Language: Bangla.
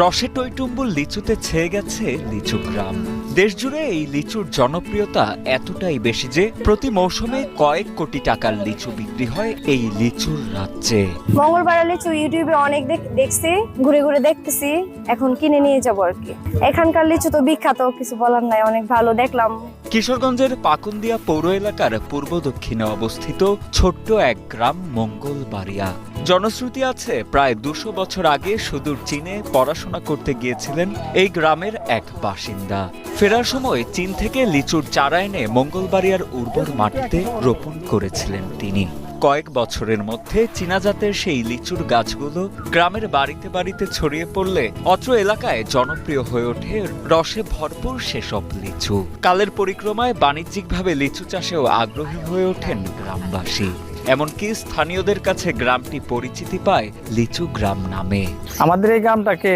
রসে টইটুম্বুল লিচুতে ছেয়ে গেছে লিচু গ্রাম। দেশজুড়ে এই লিচুর জনপ্রিয়তা এতটাই বেশি যে প্রতি মৌসুমে কয়েক কোটি টাকার লিচু বিক্রি হয় এই লিচুর রাজ্যে। মঙ্গলবার লিচু ইউটিউবে অনেক দেখ- দেখছি ঘুরে ঘুরে দেখতেছি এখন কিনে নিয়ে যাব আর কি। এখানকার লিচু তো বিখ্যাত কিছু বলার নাই অনেক ভালো দেখলাম। কিশোরগঞ্জের পাকুন্দিয়া পৌর এলাকার পূর্ব দক্ষিণে অবস্থিত ছোট্ট এক গ্রাম মঙ্গলবাড়িয়া। জনশ্রুতি আছে প্রায় দুশো বছর আগে সুদূর চীনে পড়াশোনা করতে গিয়েছিলেন এই গ্রামের এক বাসিন্দা। ফেরার সময় চীন থেকে লিচুর চারা এনে মঙ্গলবাড়িয়ার উর্বর মাটিতে রোপণ করেছিলেন তিনি। কয়েক বছরের মধ্যে চীনা জাতের সেই লিচুর গাছগুলো গ্রামের বাড়িতে বাড়িতে ছড়িয়ে পড়লে অত্র এলাকায় জনপ্রিয় হয়ে ওঠে রসে ভরপুর সেসব লিচু। কালের পরিক্রমায় বাণিজ্যিকভাবে লিচু চাষেও আগ্রহী হয়ে ওঠেন গ্রামবাসী। এমনকি স্থানীয়দের কাছে গ্রামটি পরিচিতি পায় লিচু গ্রাম নামে। আমাদের এই গ্রামটাকে